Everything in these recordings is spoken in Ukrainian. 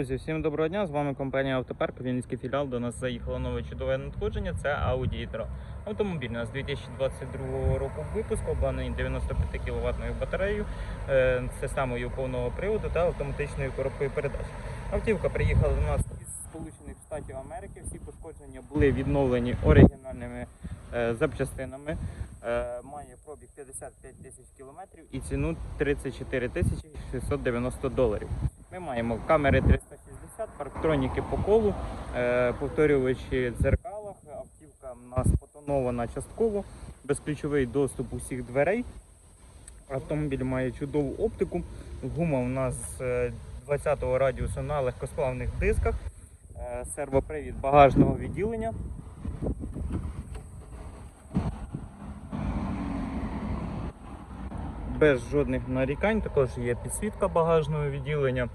Друзі, всім доброго дня! З вами компанія Автопарк, Вінницький філіал. До нас заїхало нове чудове надходження. Це Audi e-tron. Автомобіль у нас 2022 року випуску, обладнаний 95 кВт батареєю, е, системою повного приводу та автоматичною коробкою передач. Автівка приїхала до нас із Сполучених Штатів Америки. Всі пошкодження були відновлені оригінальними е, запчастинами. Е, Має пробіг 55 тисяч кілометрів і ціну 34 тисячі 690 доларів. Ми маємо камери 360, парктроніки по колу, е, повторювачі дзеркалах. Автівка у нас потонована частково, безключовий доступ усіх дверей. Автомобіль має чудову оптику. Гума у нас е, 20-го радіусу на легкосплавних дисках, е, сервопривід багажного відділення. Без жодних нарікань, також є підсвітка багажного відділення.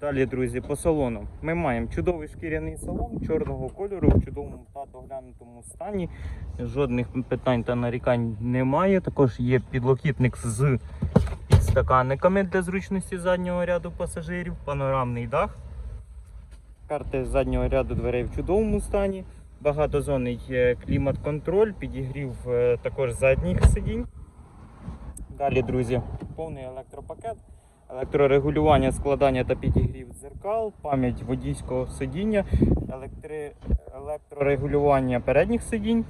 Далі, друзі, по салону. Ми маємо чудовий шкіряний салон чорного кольору в чудовому та доглянутому стані. Жодних питань та нарікань немає. Також є підлокітник з підстаканниками для зручності заднього ряду пасажирів, панорамний дах. Карти заднього ряду дверей в чудовому стані. Багатозонний клімат-контроль, підігрів е, також задніх сидінь. Далі, друзі, повний електропакет, електрорегулювання, складання та підігрів дзеркал, пам'ять водійського сидіння, електри... електрорегулювання передніх сидінь,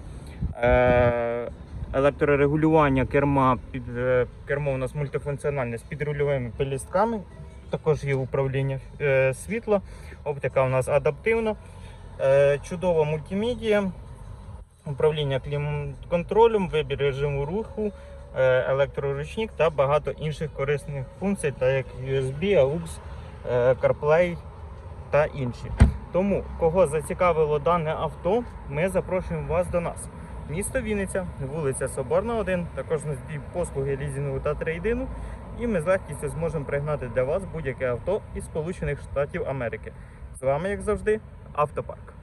е... електрорегулювання керма, під... е, кермо у нас мультифункціональне з підрульовими пелістками, також є управління е... світла, оптика у нас адаптивна, е... чудова мультимедія, управління клімат-контролем, вибір режиму руху е, електроручник та багато інших корисних функцій, так як USB, AUX, е, CarPlay та інші. Тому, кого зацікавило дане авто, ми запрошуємо вас до нас. Місто Вінниця, вулиця Соборна, 1, також на послуги лізінгу та трейдину. І ми з легкістю зможемо пригнати для вас будь-яке авто із Сполучених Штатів Америки. З вами, як завжди, Автопарк.